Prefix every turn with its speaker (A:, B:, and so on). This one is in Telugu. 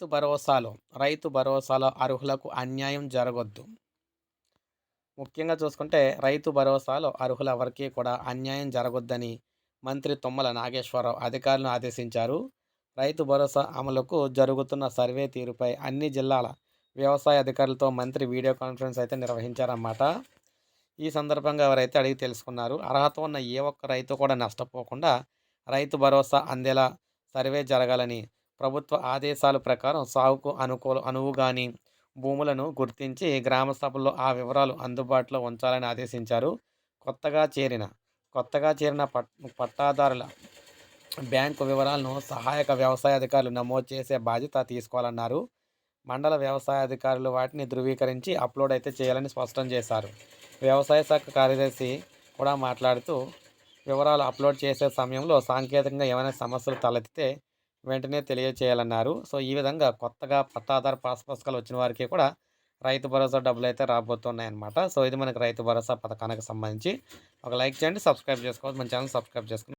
A: రైతు భరోసాలో రైతు భరోసాలో అర్హులకు అన్యాయం జరగొద్దు. ముఖ్యంగా చూసుకుంటే రైతు భరోసాలో అర్హుల ఎవరికి కూడా అన్యాయం జరగొద్దని మంత్రి తుమ్మల నాగేశ్వరరావు అధికారులను ఆదేశించారు. రైతు భరోసా అమలుకు జరుగుతున్న సర్వే తీరుపై అన్ని జిల్లాల వ్యవసాయ అధికారులతో మంత్రి వీడియో కాన్ఫరెన్స్ అయితే నిర్వహించారన్నమాట. ఈ సందర్భంగా ఎవరైతే అడిగి తెలుసుకున్నారు అర్హత ఉన్న ఏ ఒక్క రైతు కూడా నష్టపోకుండా రైతు భరోసా అందేలా సర్వే జరగాలని ప్రభుత్వ ఆదేశాల ప్రకారం సాగుకు అనుకూల అనువుగాని భూములను గుర్తించి గ్రామ సభల్లో ఆ వివరాలు అందుబాటులో ఉంచాలని ఆదేశించారు. కొత్తగా చేరిన కొత్తగా చేరిన పట్ పట్టాదారుల బ్యాంకు వివరాలను సహాయక వ్యవసాయ అధికారులు నమోదు చేసే బాధ్యత తీసుకోవాలన్నారు. మండల వ్యవసాయ అధికారులు వాటిని ధృవీకరించి అప్లోడ్ అయితే చేయాలని స్పష్టం చేశారు. వ్యవసాయ శాఖ కార్యదర్శి కూడా మాట్లాడుతూ వివరాలు అప్లోడ్ చేసే సమయంలో సాంకేతికంగా ఏమైనా సమస్యలు తలెత్తితే వెంటనే తెలియచేయాలన్నారు. సో ఈ విధంగా కొత్తగా పట్టాదారు పాస్ పుస్తకాలు వచ్చిన వారికి కూడా రైతు భరోసా డబ్బులు అయితే రాబోతున్నాయి అనమాట సో ఇది మనకి రైతు భరోసా పథకానికి సంబంధించి. ఒక లైక్ చేయండి సబ్స్క్రైబ్ చేసుకోవచ్చు మన ఛానల్ సబ్స్క్రైబ్ చేసుకుని